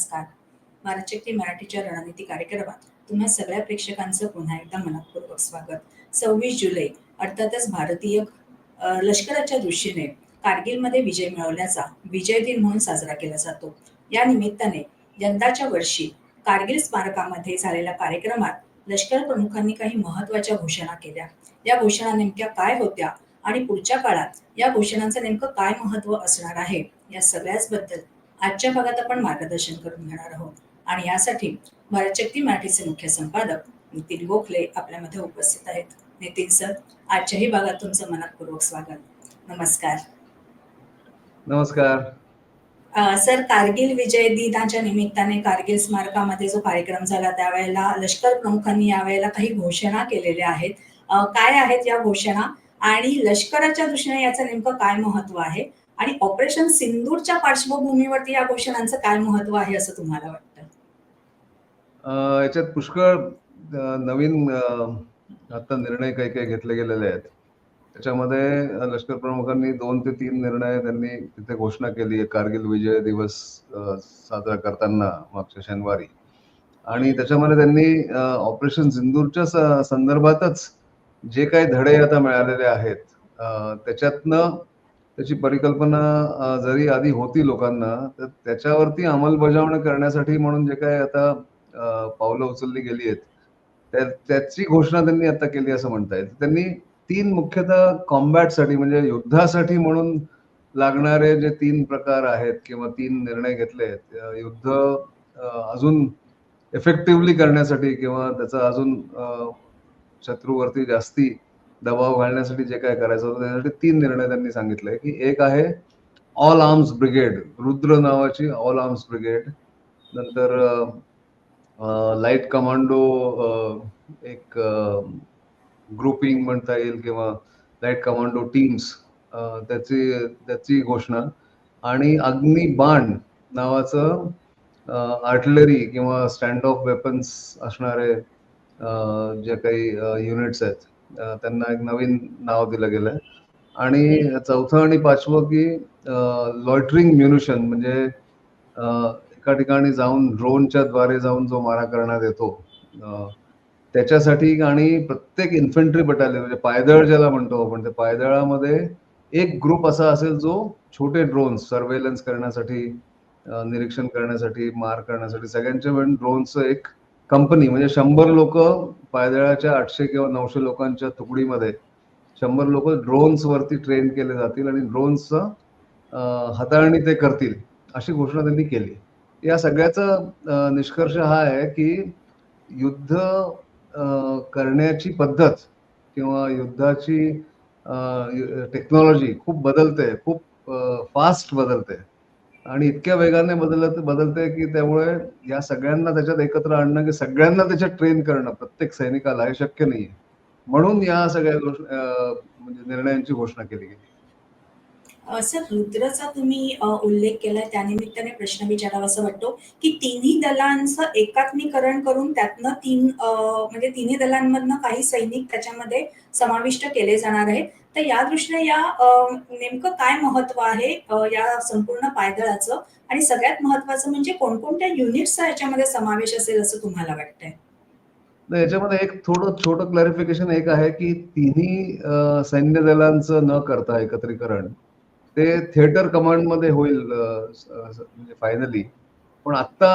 नमस्कार. महाराष्ट्र मराठीच्या रणनीती कार्यक्रमात तुम्हा सगळ्या प्रेक्षकांचं पुन्हा एकदा मनपूर्वक स्वागत. सव्वीस जुलै अर्थातच भारतीय लष्कराच्या दृष्टीने कारगिलमध्ये विजय मिळवल्याचा विजय दिन म्हणून साजरा केला जातो. या निमित्ताने यंदाच्या वर्षी कारगिल स्मारकामध्ये झालेल्या कार्यक्रमात लष्कर प्रमुखांनी काही महत्त्वाच्या घोषणा केल्या. या घोषणा नेमक्या काय होत्या आणि पुढच्या काळात या घोषणांचं नेमकं काय महत्त्व असणार आहे या सगळ्याच बद्दल आजच्या भागात आपण मार्गदर्शन करून घेणार आहोत. आणि यासाठी भारत शक्ती मराठीचे मुख्य संपादक नितीन गोखले आपल्यामध्ये उपस्थित आहेत. नितीन सर आजच्याही भागात तुमचं मनपूर्वक स्वागत. नमस्कार. नमस्कार. सर कारगिल विजय दिनाच्या निमित्ताने कारगिल स्मारकामध्ये जो कार्यक्रम झाला त्यावेळेला लष्कर प्रमुखांनी यावेळेला काही घोषणा केलेल्या आहेत. काय आहेत या घोषणा? आणि लष्कराच्या दृष्टीने याचं नेमकं काय महत्त्व आहे? आणि ऑपरेशन सिंदूरच्या पार्श्वभूमीवरती या घोषणांचं काय महत्त्व आहे असं तुम्हाला वाटतं? याच्यात पुष्कळ नवीन आता निर्णय काही काही घेतले गेलेले आहेत. त्याच्यामध्ये लष्कर प्रमुखांनी दोन ते तीन निर्णय त्यांनी तिथे घोषणा केली. आहे कारगिल विजय दिवस साजरा करताना मागच्या शनिवारी. आणि त्याच्यामध्ये त्यांनी ऑपरेशन सिंदूरच्या संदर्भातच जे काही धडे आता मिळालेले आहेत त्याच्यातनं त्याची परिकल्पना जरी आधी होती लोकांना तर त्याच्यावरती अंमलबजावणी करण्यासाठी म्हणून जे काय आता पावलं उचलली गेली आहेत त्या- त्याची घोषणा त्यांनी आता केली असं म्हणता येईल. त्यांनी तीन मुख्यतः कॉम्बॅटसाठी म्हणजे युद्धासाठी म्हणून लागणारे जे तीन प्रकार आहेत किंवा तीन निर्णय घेतले आहेत युद्ध अजून इफेक्टिव्हली करण्यासाठी किंवा त्याचा अजून शत्रूवरती जास्ती दबाव घालण्यासाठी जे काय करायचं होतं त्यासाठी तीन निर्णय त्यांनी सांगितले की एक आहे ऑल आर्म्स ब्रिगेड रुद्र नावाची ऑल आर्म्स ब्रिगेड नंतर लाइट कमांडो एक ग्रुपिंग म्हणता येईल किंवा लाइट कमांडो टीम्स त्याची त्याची घोषणा. आणि अग्निबाण नावाचं आर्टिलरी किंवा स्टँड ऑफ वेपन्स असणारे जे काही युनिट्स आहेत त्यांना एक नवीन नाव दिलं गेलंय आणि चौथं आणि पाचवं की लॉयटरिंग म्युनिशन म्हणजे एका ठिकाणी जाऊन ड्रोनच्या द्वारे जाऊन जो मारा करण्यात येतो त्याच्यासाठी आणि प्रत्येक इन्फंट्री बटालियन म्हणजे पायदळ ज्याला म्हणतो आपण त्या पायदळामध्ये एक ग्रुप असा असेल जो छोटे ड्रोन्स सर्वेलन्स करण्यासाठी निरीक्षण करण्यासाठी मार करण्यासाठी सगळ्यांच्या पण ड्रोनचं एक कंपनी म्हणजे शंभर लोक पायदळाच्या आठशे किंवा नऊशे लोकांच्या तुकडीमध्ये शंभर लोक ड्रोन्स वरती ट्रेन केले जातील आणि ड्रोन्सचं हाताळणी ते करतील अशी घोषणा त्यांनी केली. या सगळ्याचा निष्कर्ष हा आहे की युद्ध करण्याची पद्धत किंवा युद्धाची टेक्नॉलॉजी खूप बदलते खूप फास्ट बदलते. आणि इतक्या वेगाने बदलत बदलते की त्यामुळे या सगळ्यांना त्याच्यात एकत्र आणणं की सगळ्यांना त्याच्यात ट्रेन करणं प्रत्येक सैनिकाला हे शक्य नाहीये. म्हणून या सगळ्या म्हणजे निर्णयांची घोषणा केली गेली. सर रुद्रचा तुम्ही उल्लेख केला त्यानिमित्ताने प्रश्न विचारावा असं वाटतो की तिन्ही दलांचं एकात्मीकरण करून त्यातनं तीन म्हणजे तिन्ही दलांमधनं काही सैनिक त्याच्यामध्ये समाविष्ट केले जाणार आहेत. तर या दृष्टीने या नेमकं काय महत्त्व आहे या संपूर्ण पायदळाचं? आणि सगळ्यात महत्वाचं म्हणजे कोणकोणत्या युनिट्सचा याच्यामध्ये समावेश असेल असं तुम्हाला वाटतंय? याच्यामध्ये एक थोडं छोटं क्लॅरिफिकेशन एक आहे की तिन्ही सैन्य दलांचं न करता एकत्रीकरण ते थिएटर कमांडमध्ये होईल म्हणजे फायनली पण आता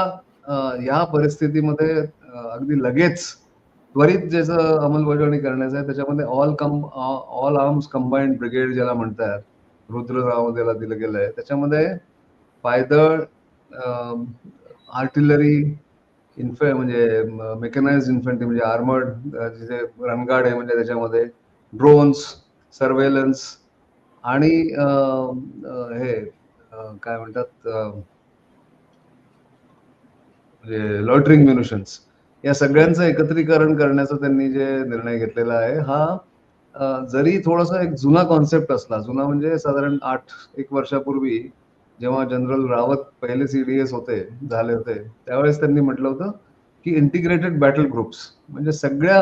या परिस्थितीमध्ये अगदी लगेच त्वरित ज्याचं अंमलबजावणी करण्याचं आहे त्याच्यामध्ये all come all arms combined brigade ज्याला म्हणतात रुद्रराव ज्याला त्याला दिलं गेलं आहे त्याच्यामध्ये पायदळ आर्टिलरी इन्फे म्हणजे मेकनाइज इन्फंट्री म्हणजे आर्मर्ड जिथे रणगाड आहे म्हणजे त्याच्यामध्ये ड्रोन्स सर्वेलन्स आणि हे काय म्हणतात म्हणजे लॉटरिंग म्युनिशन्स या सगळ्यांचं एकत्रीकरण करण्याचा त्यांनी जे निर्णय घेतलेला आहे हा जरी थोडासा एक जुना कॉन्सेप्ट असला जुना म्हणजे साधारण आठ एक वर्षापूर्वी जेव्हा जनरल रावत पहिले सीडीएस होते झाले होते त्यावेळेस त्यांनी म्हटलं होतं की इंटिग्रेटेड बॅटल ग्रुप्स म्हणजे सगळ्या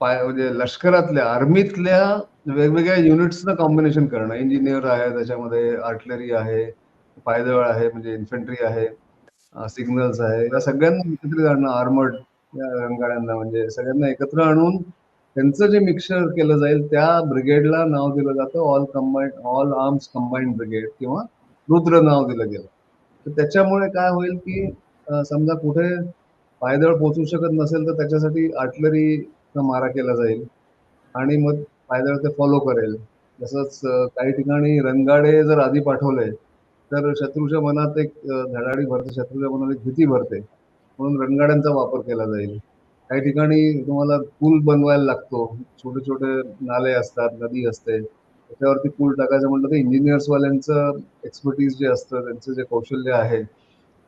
पाय म्हणजे लष्करातल्या आर्मीतल्या वेगवेगळ्या युनिट्सनं कॉम्बिनेशन करणं. इंजिनियर आहे त्याच्यामध्ये आर्टिलरी आहे पायदळ आहे म्हणजे इन्फंट्री आहे. सिग्नल्स आहे. या सगळ्यांना एकत्रित आणणं आर्मर्ड या रणगाड्यांना म्हणजे सगळ्यांना एकत्र आणून त्यांचं जे मिक्सर केलं जाईल त्या ब्रिगेडला नाव दिलं जातं. All combined all arms combined brigade किंवा रुद्र नाव दिलं गेलं. तर त्याच्यामुळे काय होईल की समजा कुठे पायदळ पोचू शकत नसेल तर त्याच्यासाठी आर्टलरीचा मारा केला जाईल आणि मग पायदळ ते फॉलो करेल. तसंच काही ठिकाणी रणगाडे जर आधी पाठवले तर शत्रूच्या मनात एक धडाडी भरते शत्रूच्या मनात एक भीती भरते. म्हणून रणगाड्यांचा वापर केला जाईल. काही ठिकाणी तुम्हाला पूल बनवायला लागतो. छोटे छोटे नाले असतात नदी असते. त्याच्यावरती पूल टाकायचं म्हटलं तर इंजिनियर्सवाल्यांचं एक्सपर्टीज जे असतं त्यांचं जे कौशल्य आहे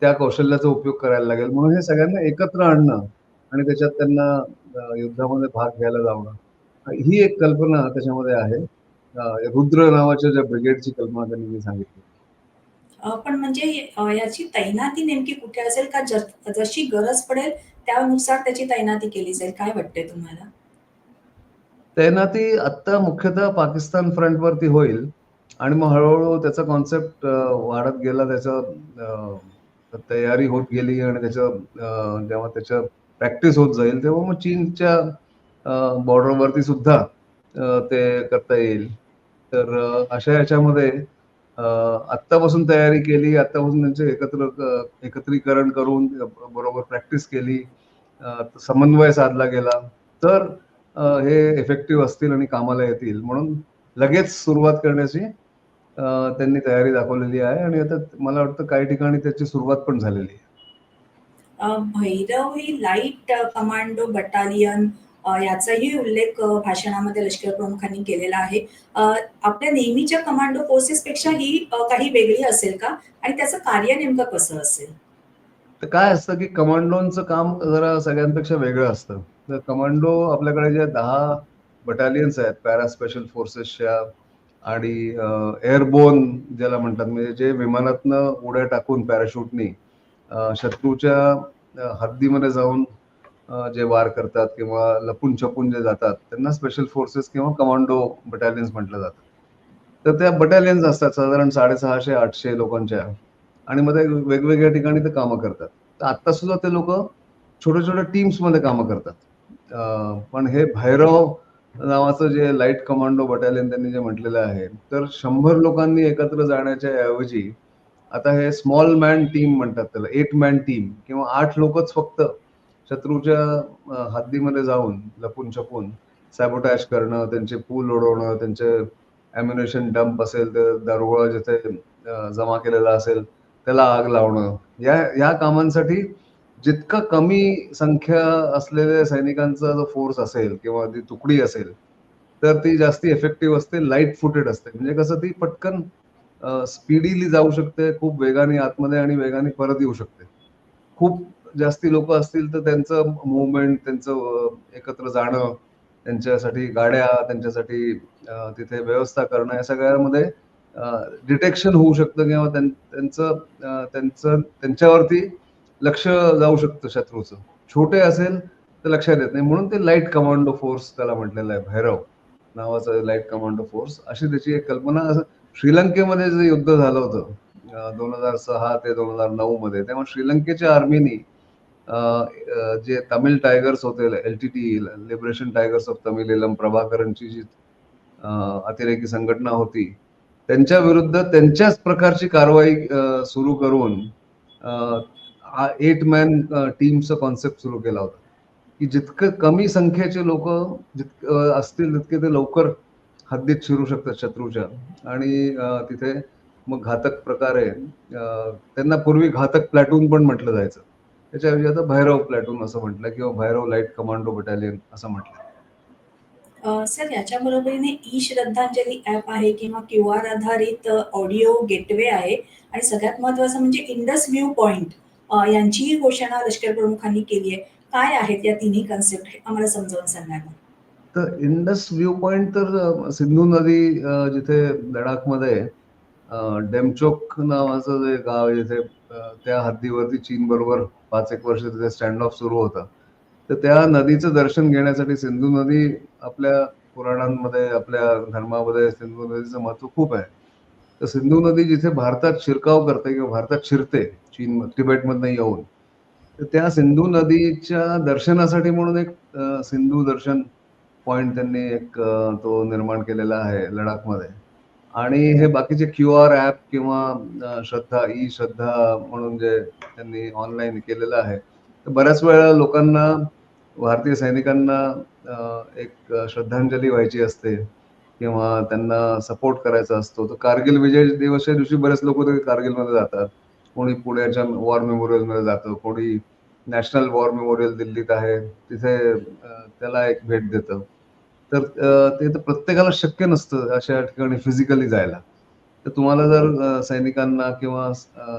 त्या कौशल्याचा उपयोग करायला लागेल. म्हणून हे सगळ्यांना एकत्र आणणं आणि त्याच्यात त्यांना युद्धामध्ये भाग घ्यायला लावणं ही एक कल्पना त्याच्यामध्ये आहे. रुद्र नावाच्या ज्या ब्रिगेडची कल्पना त्यांनी मी सांगितली. पण म्हणजे याची तैनाती नेमकी कुठे असेल का? जशी गरज पडेल त्यानुसार त्याची तैनाती केली जाईल. काय वाटतंय तुम्हाला? तैनाती आत्ता मुख्यतः पाकिस्तान फ्रंटवरती होईल आणि मग हळूहळू त्याचा कॉन्सेप्ट वाढत गेला त्याचा तयारी होत गेली आणि त्याच्या जेव्हा त्याचं प्रॅक्टिस होत जाईल तेव्हा मग चीनच्या बॉर्डरवरती सुद्धा ते करता येईल. तर अशा याच्यामध्ये आत्तापासून तयारी केली आत्तापासून त्यांचे एकत्र एकत्रीकरण करून बरोबर प्रॅक्टिस केली समन्वय साधला गेला. तर हे इफेक्टिव्ह असतील आणि कामाला येतील म्हणून लगेच सुरुवात करण्याची त्यांनी तयारी दाखवलेली आहे आणि आता मला वाटतं काही ठिकाणी त्याची सुरुवात पण झालेली आहे. भैरव ही लाइट कमांडो बटालियन याचाही उल्लेख भाषणामध्ये लष्कर प्रमुखांनी केलेला आहे. आपल्या नेहमीच्या कमांडो फोर्सेस पेक्षा ही काही वेगळी असेल का? आणि त्याचं कार्य नेमकं कसं असेल? तर काय असतं की कमांडोंचं काम जरा सगळ्यांपेक्षा वेगळं असतं. तर कमांडो आपल्याकडे जे दहा बटालियन्स आहेत पॅरा स्पेशल फोर्सेसच्या आणि एअरबोन ज्याला म्हणतात म्हणजे जे विमानातनं उड्या टाकून पॅराशूटनी शत्रूच्या हद्दीमध्ये जाऊन जे वार करतात किंवा लपून छपून जे जातात त्यांना स्पेशल फोर्सेस किंवा कमांडो बटालियन्स म्हटलं जातं. तर त्या बटालियन्स असतात साधारण साडेसहाशे आठशे लोकांच्या. आणि मग ते वेगवेगळ्या ठिकाणी ते कामं करतात. तर आता सुद्धा ते लोक छोट्या छोट्या टीम्समध्ये कामं करतात. पण हे भैरव नावाचं जे लाइट कमांडो बटालियन त्यांनी जे म्हटलेलं आहे तर शंभर लोकांनी एकत्र जाण्याच्या ऐवजी आता हे स्मॉल मॅन टीम म्हणतात त्याला एट मॅन टीम किंवा आठ लोकच फक्त शत्रूच्या हद्दीमध्ये जाऊन लपून छपून सॅबोटॅश करणं त्यांचे पूल उडवणं त्यांचे अम्युनेशन डंप असेल तर दारुगोळा जिथे जमा केलेला असेल त्याला आग लावणं. या या कामांसाठी जितकं कमी संख्या असलेल्या सैनिकांचा जो फोर्स असेल किंवा ती तुकडी असेल तर ती जास्ती इफेक्टिव्ह असते लाइट फुटेड असते. म्हणजे कसं ती पटकन स्पीडीली जाऊ शकते खूप वेगाने आतमध्ये आणि वेगाने परत येऊ शकते. खूप जास्ती लोक असतील तर त्यांचं मुवमेंट त्यांचं एकत्र जाणं त्यांच्यासाठी गाड्या त्यांच्यासाठी तिथे व्यवस्था करणं या सगळ्यामध्ये डिटेक्शन होऊ शकतं किंवा त्यांचं त्यांचं त्यांच्यावरती लक्ष जाऊ शकतं शत्रूचं. छोटे असेल तर लक्षात येत नाही. म्हणून ते लाइट कमांडो फोर्स त्याला म्हटलेलं आहे भैरव नावाचं लाइट कमांडो फोर्स अशी त्याची एक कल्पना असं श्रीलंकेमध्ये जे युद्ध झालं होतं दोन हजार सहा ते दोन हजार नऊ मध्ये तेव्हा श्रीलंकेच्या आर्मीनी जे तमिळ टायगर्स होते L T T liberation tigers of Tamil Eelam प्रभाकरनची जी अतिरेकी संघटना होती. त्यांच्या विरुद्ध त्यांच्याच प्रकारची कारवाई सुरू करून एट मॅन टीमचं कॉन्सेप्ट सुरू केला होता. की जितकं कमी संख्येचे लोक जितक असतील तितके ते लवकर हद्दीत शिरू शकतात शत्रूच्या. आणि तिथे मग घातक प्रकारे त्यांना पूर्वी घातक प्लॅटून पण म्हटलं जायचं. त्याच्याऐवजी आता भैरव प्लॅटून असं म्हटलं किंवा भैरव लाइट कमांडो बटालियन असं म्हटलं. अ, सर याच्या बरोबरीने ई श्रद्धांजली ऍप आहे किंवा क्यू आर आधारित ऑडिओ गेटवे आहे. आणि सगळ्यात महत्वाचं म्हणजे इंडस व्ह्यू पॉइंट यांचीही घोषणा लष्कर प्रमुखांनी केली आहे. काय आहेत या तिन्ही कन्सेप्ट आम्हाला समजावून सांगायला तर इंडस व्ह्यू पॉइंट तर सिंधू नदी जिथे लडाखमध्ये डेमचोक नावाचं जे गाव आहे जिथे त्या हद्दीवरती चीन बरोबर पाच एक वर्ष तिथे स्टँड ऑफ सुरू होता. तर त्या नदीचं दर्शन घेण्यासाठी सिंधू नदी आपल्या पुराणांमध्ये आपल्या धर्मामध्ये सिंधू नदीचं महत्त्व खूप आहे. तर सिंधू नदी जिथे भारतात शिरकाव करते किंवा भारतात शिरते चीन तिबेटमधनं येऊन तर त्या सिंधू नदीच्या दर्शनासाठी म्हणून एक सिंधू दर्शन पॉइंट त्यांनी एक तो निर्माण केलेला आहे लडाखमध्ये. आणि हे बाकीचे क्यू आर ॲप किंवा श्रद्धा ई श्रद्धा म्हणून जे त्यांनी ऑनलाईन केलेलं आहे तर बऱ्याच वेळा लोकांना भारतीय सैनिकांना एक श्रद्धांजली व्हायची असते किंवा त्यांना सपोर्ट करायचा असतो. तर कारगिल विजय दिवसच्या दिवशी बरेच लोक ते कारगिलमध्ये जातात. कोणी पुण्याच्या वॉर मेमोरियलमध्ये जातं कोणी नॅशनल वॉर मेमोरियल दिल्लीत आहे तिथे त्याला एक भेट देतं. तर ते तर प्रत्येकाला शक्य नसतं अशा ठिकाणी फिजिकली जायला. तर तुम्हाला जर सैनिकांना किंवा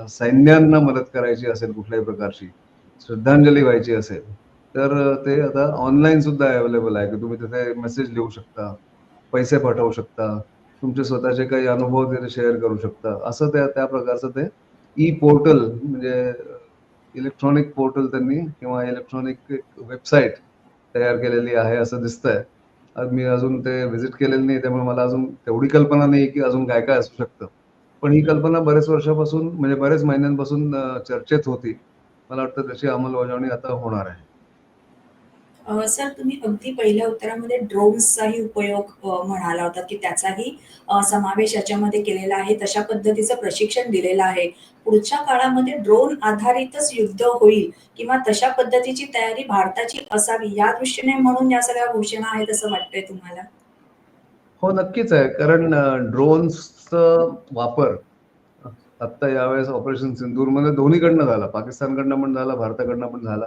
सैन्यांना मदत करायची असेल कुठल्याही प्रकारची श्रद्धांजली व्हायची असेल तर ते आता ऑनलाईन सुद्धा अवेलेबल आहे. की तुम्ही तिथे मेसेज लिहू शकता पैसे पाठवू शकता तुमचे स्वतःचे काही अनुभव तिथे शेअर करू शकता. असं त्या त्या प्रकारचं ते ई पोर्टल म्हणजे इलेक्ट्रॉनिक पोर्टल त्यांनी किंवा इलेक्ट्रॉनिक वेबसाईट तयार केलेली आहे असं दिसतंय. मी अजून ते व्हिजिट केलेलं नाही त्यामुळे मला अजून तेवढी कल्पना नाही की अजून काय काय असू शकतं. पण ही कल्पना बरेच वर्षापासून म्हणजे बरेच महिन्यांपासून चर्चेत होती. मला वाटतं त्याची अंमलबजावणी आता होणार आहे. सर तुम्ही अगदी पहिल्या उत्तरामध्ये ड्रोन्सचाही उपयोग म्हणाला होता की त्याचाही समावेश याच्यामध्ये केलेला आहे. तशा पद्धतीचं प्रशिक्षण दिलेलं आहे. पुढच्या काळामध्ये ड्रोन आधारितच युद्ध होईल किंवा तशा पद्धतीची तयारी भारताची असावी या दृष्टीने म्हणून या सगळ्या घोषणा आहेत असं वाटतंय तुम्हाला? हो नक्कीच आहे. कारण ड्रोन्सचा वापर आत्ता यावेळेस ऑपरेशन सिंदूरमध्ये दोन्हीकडनं झाला. पाकिस्तानकडनं पण झाला भारताकडनं पण झाला.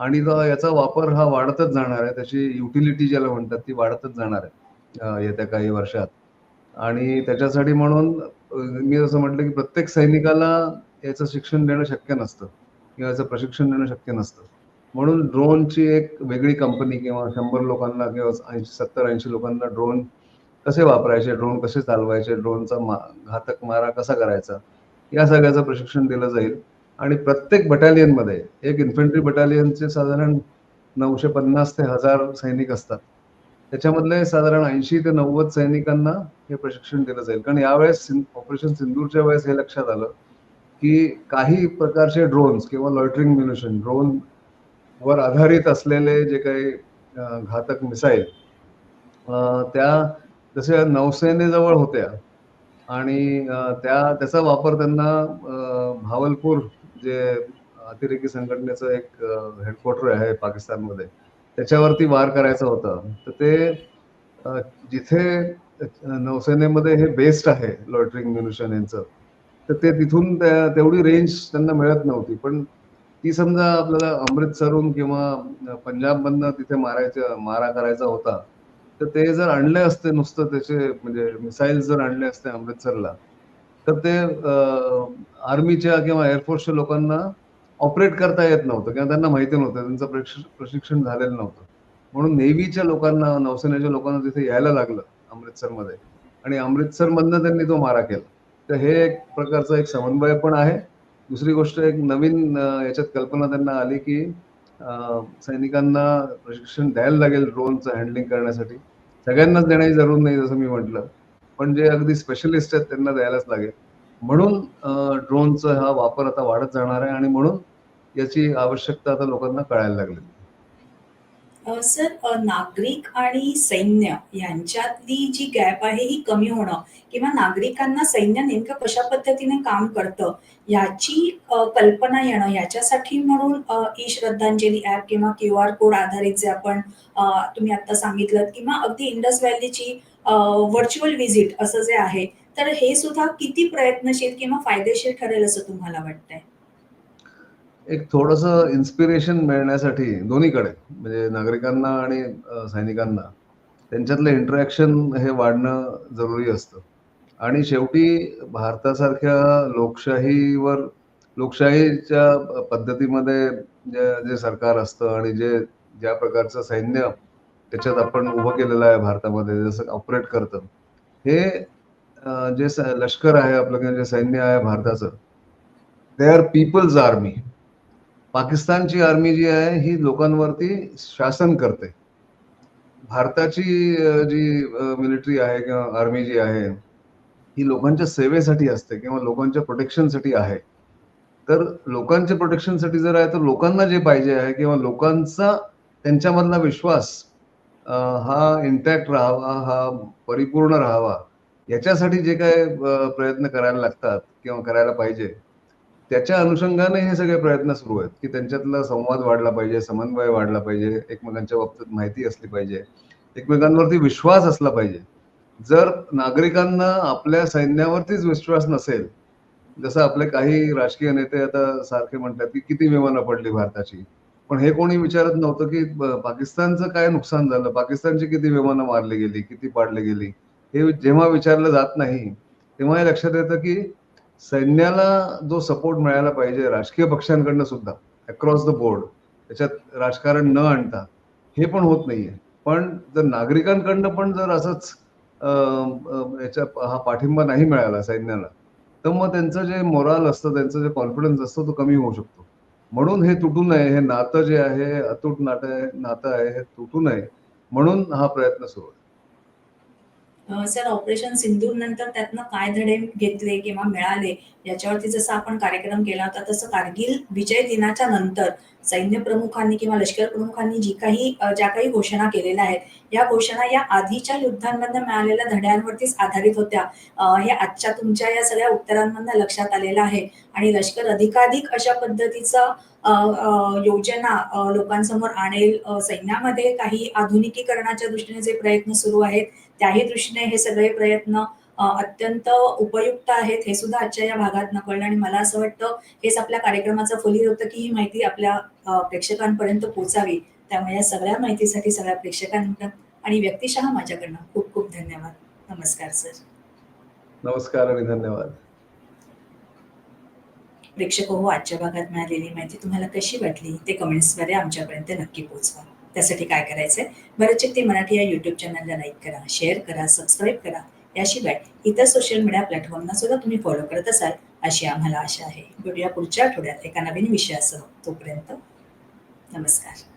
आणि याचा वापर हा वाढतच जाणार आहे. त्याची युटिलिटी ज्याला म्हणतात ती वाढतच जाणार आहे येत्या काही वर्षात. आणि त्याच्यासाठी म्हणून मी जसं म्हटलं की प्रत्येक सैनिकाला याचं शिक्षण देणं शक्य नसतं किंवा याचं प्रशिक्षण देणं शक्य नसतं. म्हणून ड्रोनची एक वेगळी कंपनी किंवा शंभर लोकांना किंवा ऐंशी सत्तर ऐंशी लोकांना ड्रोन कसे वापरायचे ड्रोन कसे चालवायचे ड्रोनचा मा घातक मारा कसा करायचा या सगळ्याचं प्रशिक्षण दिलं जाईल. आणि प्रत्येक बटालियनमध्ये एक इन्फंट्री बटालियनचे साधारण नऊशे पन्नास ते हजार सैनिक असतात. त्याच्यामधले साधारण ऐंशी ते नव्वद सैनिकांना हे प्रशिक्षण दिलं जाईल. कारण यावेळेस सिं- ऑपरेशन सिंदूरच्या वेळेस हे लक्षात आलं की काही प्रकारचे ड्रोन्स किंवा लॉयटरिंग म्युनिशन ड्रोन वर आधारित असलेले जे काही घातक मिसाईल त्या जसे नौसेनेजवळ होत्या आणि त्या त्याचा वापर त्यांना भावलपूर जे अतिरेकी संघटनेचं एक हेडक्वार्टर आहे पाकिस्तानमध्ये त्याच्यावरती वार करायचं होता. तर ते जिथे नौसेनेमध्ये हे बेस्ट आहे लॉटरिंग म्युनिशन यांचं तर ते तिथून तेवढी रेंज त्यांना मिळत नव्हती. पण ती समजा आपल्याला अमृतसरहून किंवा पंजाबमधनं तिथे मारायचं मारा करायचा होता तर ते जर आणले असते नुसतं त्याचे म्हणजे मिसाईल जर आणले असते अमृतसरला तर ते आर्मीच्या किंवा एअरफोर्सच्या लोकांना ऑपरेट करता येत नव्हतं किंवा त्यांना माहिती नव्हतं त्यांचं प्रशिक्ष- प्रशिक्षण झालेलं नव्हतं. म्हणून नेव्हीच्या लोकांना नौसेनेच्या लोकांना तिथे यायला लागलं अमृतसरमध्ये. आणि अमृतसरमधनं त्यांनी तो मारा केला. तर हे एक प्रकारचं एक समन्वय पण आहे. दुसरी गोष्ट एक नवीन याच्यात कल्पना त्यांना आली की सैनिकांना प्रशिक्षण द्यायला लागेल ड्रोनचं हँडलिंग करण्यासाठी. सगळ्यांनाच देण्याची जरूर नाही जसं मी म्हटलं. पण जे अगदी स्पेशलिस्ट आहेत त्यांना द्यायलाच लागेल. म्हणून ड्रोनचा हा वापर आता वाढत जाणार आहे आणि म्हणून याची आवश्यकता आता लोकांना कळायला लागली. सर नागरिक आणि सैन्य यांच्यातली जी गॅप आहे ही कमी होणं किंवा नागरिकांना सैन्य नेमकं कशा पद्धतीने काम करतं याची कल्पना येणं याच्यासाठी म्हणून ई श्रद्धांजली ऍप किंवा क्यू आर कोड आधारित जे आपण तुम्ही आता सांगितलं किंवा अगदी इंडस व्हॅलीची व्हर्च्युअल व्हिजिट असं जे आहे तर हे सुद्धा किती प्रयत्नशील किंवा फायदेशीर ठरेल असं तुम्हाला वाटतंय? एक थोडस इन्स्पिरेशन मिळण्यासाठी दोन्हीकडे म्हणजे नागरिकांना आणि सैनिकांना त्यांच्यातलं इंटरॅक्शन हे वाढणं जरुरी असतं. आणि शेवटी भारतासारख्या लोकशाहीवर लोकशाहीच्या पद्धतीमध्ये जे सरकार असतं आणि जे ज्या प्रकारचं सैन्य त्याच्यात आपण उभं केलेलं आहे भारतामध्ये जसं ऑपरेट करतं. हे जे लष्कर आहे आपलं किंवा जे सैन्य आहे भारताचं दे आर पीपल्स आर्मी पाकिस्तानची आर्मी जी आहे ही लोकांवरती शासन करते. भारताची जी मिलिटरी आहे किंवा आर्मी जी आहे ही लोकांच्या सेवेसाठी असते किंवा लोकांच्या प्रोटेक्शनसाठी आहे. तर लोकांच्या प्रोटेक्शनसाठी जर आहे तर लोकांना जे पाहिजे आहे किंवा लोकांचा त्यांच्यामधला विश्वास हा इंटॅक्ट राहावा हा परिपूर्ण राहावा याच्यासाठी जे काय प्रयत्न करायला लागतात किंवा करायला पाहिजे त्याच्या अनुषंगाने हे सगळे प्रयत्न सुरू आहेत की त्यांच्यातला संवाद वाढला पाहिजे समन्वय वाढला पाहिजे एकमेकांच्या बाबतीत माहिती असली पाहिजे एकमेकांवरती विश्वास असला पाहिजे. जर नागरिकांना आपल्या सैन्यावरतीच विश्वास नसेल जसं आपले काही राजकीय नेते आता सारखे म्हणतात की किती विमानं पडली भारताची पण हे कोणी विचारत नव्हतं की पाकिस्तानचं काय नुकसान झालं? पाकिस्तानची किती विमानं मारली गेली? किती पाडली गेली? हे जेव्हा विचारलं जात नाही तेव्हा हे लक्षात येतं की सैन्याला जो सपोर्ट मिळायला पाहिजे राजकीय पक्षांकडनं सुद्धा अक्रॉस द बोर्ड त्याच्यात राजकारण न आणता हे पण होत नाहीये. पण जर नागरिकांकडनं पण जर असंच याच्या हा पाठिंबा नाही मिळाला सैन्याला तर मग त्यांचं जे मोराल असतं त्यांचं जे कॉन्फिडन्स असतो तो कमी होऊ शकतो. म्हणून हे तुटू नये हे नातं जे आहे अतूट नातं आहे नातं आहे हे तुटू नये म्हणून हा प्रयत्न सुरू आहे. सर ऑपरेशन सिंदूर नंतर त्यातनं काय धडे घेतले किंवा मिळाले याच्यावरती जसं आपण कार्यक्रम केला होता तसं कारगिल विजय दिनाच्या नंतर सैन्य प्रमुखांनी किंवा लष्कर प्रमुखांनी जी काही ज्या काही घोषणा केलेल्या आहेत या घोषणा या आधीच्या युद्धांमधनं मिळालेल्या धड्यांवरतीच आधारित होत्या. हे आजच्या तुमच्या या सगळ्या उत्तरांमधनं लक्षात आलेलं आहे. आणि लष्कर अधिकाधिक अशा पद्धतीचा योजना लोकांसमोर आणेल. सैन्यामध्ये काही आधुनिकीकरणाच्या दृष्टीने जे प्रयत्न सुरू आहेत त्याही दृष्टीने हे सगळे प्रयत्न अत्यंत उपयुक्त आहेत हे सुद्धा आजच्या या भागात नकळलं आणि मला असं वाटतं हेच आपल्या कार्यक्रमाचं फलित होतं की ही माहिती आपल्या प्रेक्षकांपर्यंत पोहोचावी. त्यामुळे या सगळ्या माहितीसाठी सगळ्या प्रेक्षकांकडून आणि व्यक्तिशः माझ्याकडनं खूप खूप धन्यवाद. नमस्कार सर. नमस्कार आणि धन्यवाद. प्रेक्षक हो आजच्या भागात मिळालेली माहिती तुम्हाला कशी वाटली? ते कमेंट्सद्वारे आमच्यापर्यंत नक्की पोहोचवा. त्यासाठी काय करायचंय? बरेच ते मराठी या युट्यूब चॅनलला लाईक करा शेअर करा सबस्क्राईब करा. याशिवाय इतर सोशल मीडिया प्लॅटफॉर्मना सुद्धा तुम्ही फॉलो करत असाल अशी आम्हाला आशा आहे. भेटूया पुढच्या आठवड्यात एका नवीन विषयासह. तोपर्यंत नमस्कार.